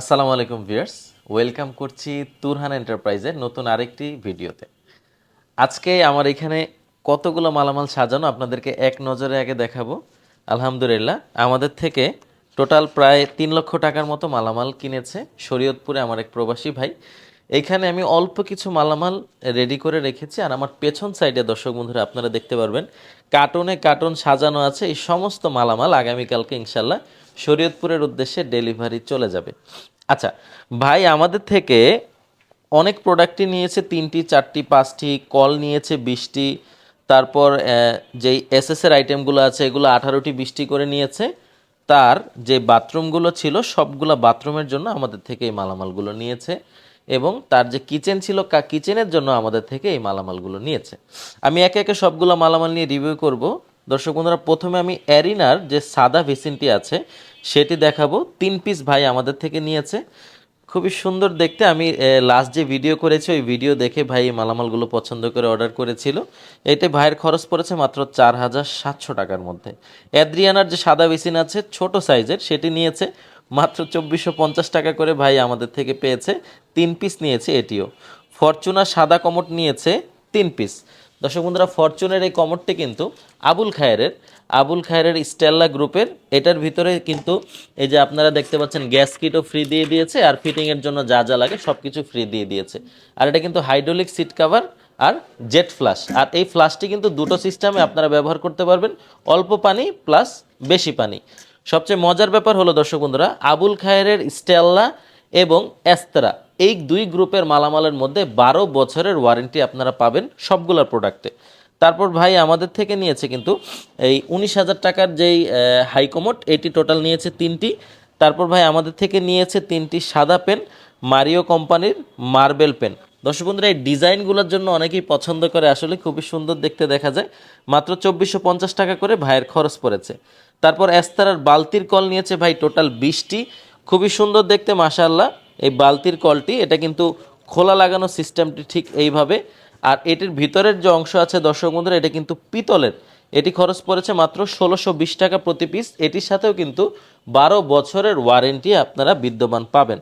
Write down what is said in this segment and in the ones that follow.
আসসালামু আলাইকুম viewers, welcome করছি তুরহান এন্টারপ্রাইজের নতুন আরেকটি ভিডিওতে। আজকে আমার এখানে কতগুলো মালামাল সাজানো আপনাদেরকে এক নজরে আগে দেখাবো। আলহামদুলিল্লাহ, আমাদের থেকে টোটাল প্রায় তিন লক্ষ টাকার মতো মালামাল কিনেছে শরীয়তপুরে আমার এক প্রবাসী ভাই। এখানে আমি অল্প কিছু মালামাল রেডি করে রেখেছি আর আমার পেছন সাইডে, দর্শক বন্ধুরা, আপনারা দেখতে পারবেন, কার্টনে কার্টন সাজানো আছে। এই সমস্ত মালামাল আগামীকালকে ইনশাল্লাহ শরীয়তপুরের উদ্দেশ্যে ডেলিভারি চলে যাবে। আচ্ছা ভাই আমাদের থেকে অনেক প্রোডাক্টই নিয়েছে, তিনটি, চারটি, পাঁচটি, কল নিয়েছে বিশটি, তারপর যেই এসএসের আইটেমগুলো আছে, এগুলো আঠারোটি, বিশটি করে নিয়েছে। তার যে বাথরুমগুলো ছিল, সবগুলো বাথরুমের জন্য আমাদের থেকে এই মালামালগুলো নিয়েছে এবং তার যে কিচেন ছিল কিচেনের জন্য আমাদের থেকে এই মালামালগুলো নিয়েছে। আমি একে একে সবগুলো মালামাল নিয়ে রিভিউ করব। দর্শক বন্ধুরা, প্রথমে আমি অ্যারিনার যে সাদা ভেসিনটি আছে, সেটি দেখাবো। তিন পিস ভাই আমাদের থেকে নিয়েছে। খুবই সুন্দর দেখতে। আমি লাস্ট যে ভিডিও করেছি, ওই ভিডিও দেখে ভাই এই মালামালগুলো পছন্দ করে অর্ডার করেছিল। এতে ভাইয়ের খরচ পড়েছে মাত্র চার হাজার সাতশো টাকার মধ্যে। অ্যাদ্রিয়ানার যে সাদা বেসিন আছে, ছোট সাইজের, সেটি নিয়েছে মাত্র চব্বিশশো পঞ্চাশ টাকা করে ভাই আমাদের থেকে পেয়েছে। তিন পিস নিয়েছে এটিও। ফরচুনার সাদা কমট নিয়েছে তিন পিস। দর্শক বন্ধুরা, ফরচুনের এই কমরটি কিন্তু আবুল খায়েরের আবুল খায়েরের স্টেল্লা গ্রুপের। এটার ভিতরে কিন্তু এই যে আপনারা দেখতে পাচ্ছেন, গ্যাস কিটও ফ্রি দিয়ে দিয়েছে আর ফিটিংয়ের জন্য যা যা লাগে সব কিছু ফ্রি দিয়ে দিয়েছে। আর এটা কিন্তু হাইড্রোলিক সিট কাভার আর জেট ফ্লাশ আর এই ফ্লাশটি কিন্তু দুটো সিস্টেমে আপনারা ব্যবহার করতে পারবেন, অল্প পানি প্লাস বেশি পানি। সবচেয়ে মজার ব্যাপার হলো দর্শক বন্ধুরা, আবুল খায়েরের স্টেল্লা এবং এস্তেরা। এই দুই গ্রুপের মালামালের মধ্যে বারো বছরের ওয়ারেন্টি আপনারা পাবেন সবগুলোর প্রোডাক্টে। তারপর ভাই আমাদের থেকে নিয়েছে কিন্তু এই উনিশ হাজার টাকার যেই হাইকমোট, এটি টোটাল নিয়েছে তিনটি। তারপর ভাই আমাদের থেকে নিয়েছে তিনটি সাদা পেন, মারিও কোম্পানির মার্বেল পেন। দর্শক বন্ধুরা, এই ডিজাইনগুলোর জন্য অনেকেই পছন্দ করে, আসলে খুবই সুন্দর দেখতে দেখা যায়। মাত্র চব্বিশশো পঞ্চাশ টাকা করে ভাইয়ের খরচ পড়েছে। তারপর এস্তারার বালতির কল নিয়েছে ভাই টোটাল বিশটি। খুবই সুন্দর দেখতে, মাশাআল্লাহ। এই বালতির কলটি, এটা কিন্তু খোলা লাগানো সিস্টেমটি ঠিক এইভাবে। আর এটির ভিতরের যে অংশ আছে, দর্শক বন্ধুরা, এটা কিন্তু পিতলের। এটি খরচ পড়েছে মাত্র ষোলোশো বিশ টাকা প্রতি পিস। এটির সাথেও কিন্তু বারো বছরের ওয়ারেন্টি আপনারা বিদ্যমান পাবেন।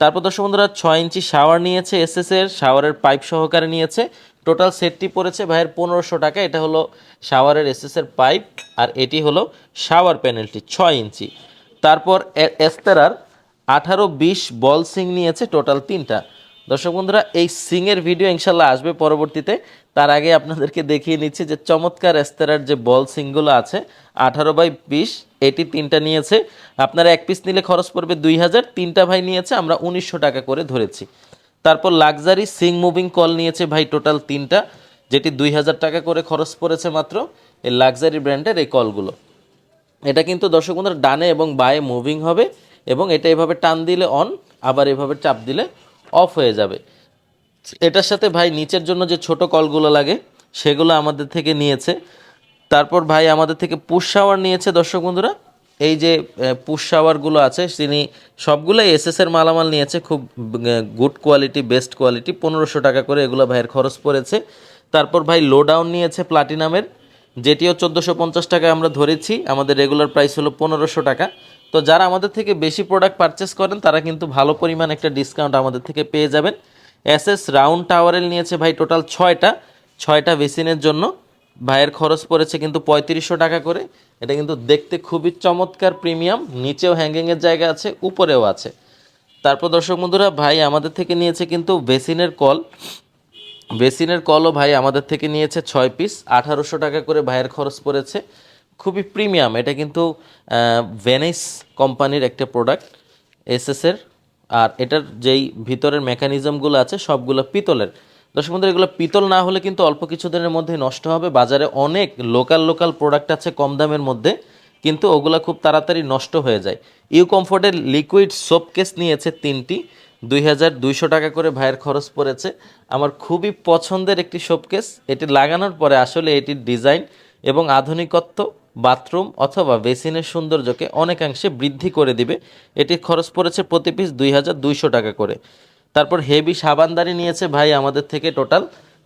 তারপর দর্শক বন্ধুরা, ছয় ইঞ্চি শাওয়ার নিয়েছে এসএস এর, শাওয়ারের পাইপ সহকারে নিয়েছে। টোটাল সেটটি পড়েছে ভাইয়ের পনেরোশো টাকা। এটা হলো শাওয়ারের এসএস এর পাইপ, আর এটি হলো শাওয়ার প্যানেলটি, ছয় ইঞ্চি। তারপর এস্তেরার আঠারো বিশ বল সিং নিয়েছে টোটাল তিনটা। দর্শক বন্ধুরা, এই সিংয়ের ভিডিও ইনশাল্লাহ আসবে পরবর্তীতে। তার আগে আপনাদেরকে দেখিয়ে নিচ্ছি যে চমৎকার এস্তেরার যে বল সিংগুলো আছে আঠারো বাই বিশ এটি তিনটা নিয়েছে। আপনারা এক পিস নিলে খরচ পড়বে দুই হাজার, তিনটা ভাই নিয়েছে, আমরা উনিশশো টাকা করে ধরেছি। তারপর লাক্সারি সিং মুভিং কল নিয়েছে ভাই টোটাল তিনটা, যেটি দুই হাজার টাকা করে খরচ পড়েছে মাত্র এই লাক্সারি ব্র্যান্ডের এই কলগুলো। এটা কিন্তু দর্শক বন্ধুরা ডানে এবং বায়ে মুভিং হবে। এবং এটা এভাবে টান দিলে অন আবার এভাবে চাপ দিলে অফ হয়ে যাবে। এটার সাথে ভাই নিচের জন্য যে ছোট কলগুলো লাগে, সেগুলো আমাদের থেকে নিয়েছে। তারপর ভাই আমাদের থেকে পুশ শাওয়ার নিয়েছে, দর্শক বন্ধুরা। এই যে পুশ শাওয়ারগুলো আছে, তিনি সবগুলোই এসএস এর মালামাল নিয়েছে, খুব গুড কোয়ালিটি বেস্ট কোয়ালিটি পনেরোশো টাকা করে এগুলো ভাইয়ের খরচ পড়েছে। তারপর ভাই লোডাউন নিয়েছে প্লাটিনামের যেটিও চোদ্দোশো পঞ্চাশ টাকায় আমরা ধরেছি, আমাদের রেগুলার প্রাইস হলো পনেরোশো টাকা। তো যারা আমাদের থেকে বেশি প্রোডাক্ট পারচেস করেন, তারা কিন্তু ভালো পরিমাণ একটা ডিসকাউন্ট আমাদের থেকে পেয়ে যাবেন। এসএস রাউন্ড টাওয়ারেল নিয়েছে ভাই টোটাল ছয়টা ছয়টা বেসিনের জন্য। ভাইয়ের খরচ পড়েছে কিন্তু পঁয়ত্রিশশো টাকা করে। এটা কিন্তু দেখতে খুবই চমৎকার প্রিমিয়াম নিচেও হ্যাঙ্গিংয়ের জায়গা আছে, উপরেও আছে। তারপর দর্শক বন্ধুরা, ভাই আমাদের থেকে নিয়েছে কিন্তু বেসিনের কল। বেসিনের কলও ভাই আমাদের থেকে নিয়েছে ছয় পিস, আঠারোশো টাকা করে ভাইয়ের খরচ পড়েছে। খুবই প্রিমিয়াম, এটা কিন্তু ভেনিস কোম্পানির একটা প্রোডাক্ট এসএসের আর এটার যেই ভিতরের মেকানিজমগুলো আছে, সবগুলো পিতলের। দর্শক বন্ধুরা, এগুলো পিতল না হলে কিন্তু অল্প কিছুদিনের মধ্যে নষ্ট হবে। বাজারে অনেক লোকাল লোকাল প্রোডাক্ট আছে কম দামের মধ্যে, কিন্তু ওগুলো খুব তাড়াতাড়ি নষ্ট হয়ে যায়। ইউ কমফোর্টের লিকুইড সোপ কেস নিয়েছে তিনটি। দুই হাজার দুইশো টাকা করে ভাইয়ের খরচ পড়েছে। আমার খুবই পছন্দের একটি শোপকেস। এটি লাগানোর পরে আসলে এটির ডিজাইন এবং আধুনিকত্ব বাথরুম অথবা বেসিনের সৌন্দর্যকে অনেকাংশে বৃদ্ধি করে দিবে। এটির খরচ পড়েছে প্রতি পিস দুই হাজার দুইশো টাকা করে। তারপর হেভি সাবানদানি নিয়েছে ভাই আমাদের থেকে টোটাল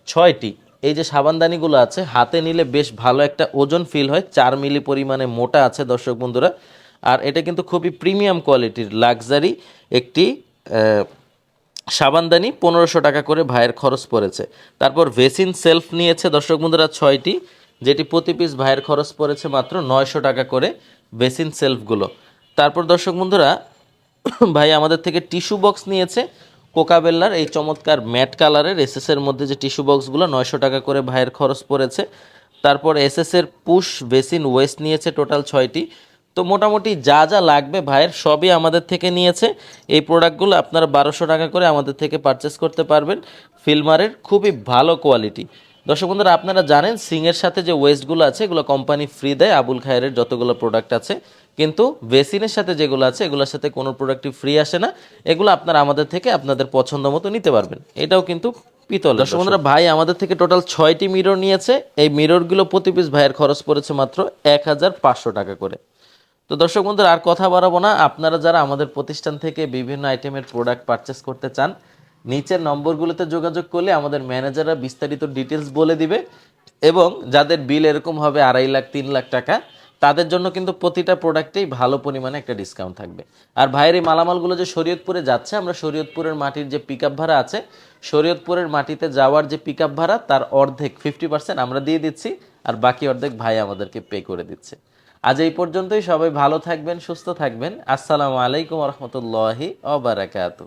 ছয়টি। এই যে সাবানদানিগুলো আছে, হাতে নিলে বেশ ভালো একটা ওজন ফিল হয়। চার মিলি পরিমাণে মোটা আছে দর্শক বন্ধুরা। আর এটা কিন্তু খুবই প্রিমিয়াম কোয়ালিটির লাক্সারি একটি সাবানদানি পনেরোশো টাকা করে ভাইয়ের খরচ পড়েছে। তারপর ভেসিন সেলফ নিয়েছে, দর্শক বন্ধুরা, ছয়টি, যেটি প্রতি পিস ভাইয়ের খরচ পড়েছে মাত্র নয়শো টাকা করে ভেসিন সেলফগুলো। তারপর দর্শক বন্ধুরা, ভাই আমাদের থেকে টিস্যু বক্স নিয়েছে কোকাবেল্লার এই চমৎকার ম্যাট কালারের এসএস এর মধ্যে যে টিস্যু বক্সগুলো নয়শো টাকা করে ভাইয়ের খরচ পড়েছে। তারপর এসএস এর পুশ বেসিন ওয়েস্ট নিয়েছে টোটাল ছয়টি তো মোটামুটি যা যা লাগবে ভাইয়ের সবই আমাদের থেকে নিয়েছে। এই প্রোডাক্টগুলো আপনারা বারোশো টাকা করে আমাদের থেকে পারচেস করতে পারবেন। ফিল্মারের খুবই ভালো কোয়ালিটি দর্শক বন্ধুরা আপনারা জানেন সিংয়ের সাথে যে ওয়েস্টগুলো আছে এগুলো কোম্পানি ফ্রি দেয়। আবুল খায়ের যতগুলো প্রোডাক্ট আছে। কিন্তু বেসিনের সাথে যেগুলো আছে এগুলোর সাথে কোনো প্রোডাক্টই ফ্রি আসে না। এগুলো আপনারা আমাদের থেকে আপনাদের পছন্দ মতো নিতে পারবেন। এটাও কিন্তু পিতল দর্শক বন্ধুরা ভাই আমাদের থেকে টোটাল ছয়টি মিরর নিয়েছে। এই মিররগুলো প্রতি পিস ভাইয়ের খরচ পড়েছে মাত্র এক হাজার পাঁচশো টাকা করে। তো দর্শক বন্ধুরা, আর কথা বাড়াবো না। আপনারা যারা আমাদের প্রতিষ্ঠান থেকে বিভিন্ন আইটেমের প্রোডাক্ট পারচেস করতে চান, নিচের নম্বরগুলোতে যোগাযোগ করলে আমাদের ম্যানেজাররা বিস্তারিত ডিটেলস বলে দিবে এবং যাদের বিল এরকম হবে আড়াই লাখ, তিন লাখ টাকা, তাদের জন্য কিন্তু প্রতিটা প্রোডাক্টেই ভালো পরিমাণে একটা ডিসকাউন্ট থাকবে। আর ভাইয়ের এই মালামালগুলো যে শরীয়তপুরে যাচ্ছে, আমরা শরীয়তপুরের মাটির যে পিক ভাড়া আছে, শরীয়তপুরের মাটিতে যাওয়ার যে পিক ভাড়া, তার অর্ধেক ফিফটি পার্সেন্ট আমরা দিয়ে দিচ্ছি, আর বাকি অর্ধেক ভাই আমাদেরকে পে করে দিচ্ছে। আজ এই পর্যন্তই। সবাই ভালো থাকবেন সুস্থ থাকবেন। আসসালামু আলাইকুম রহমতুল্লাহি অবরাকাতু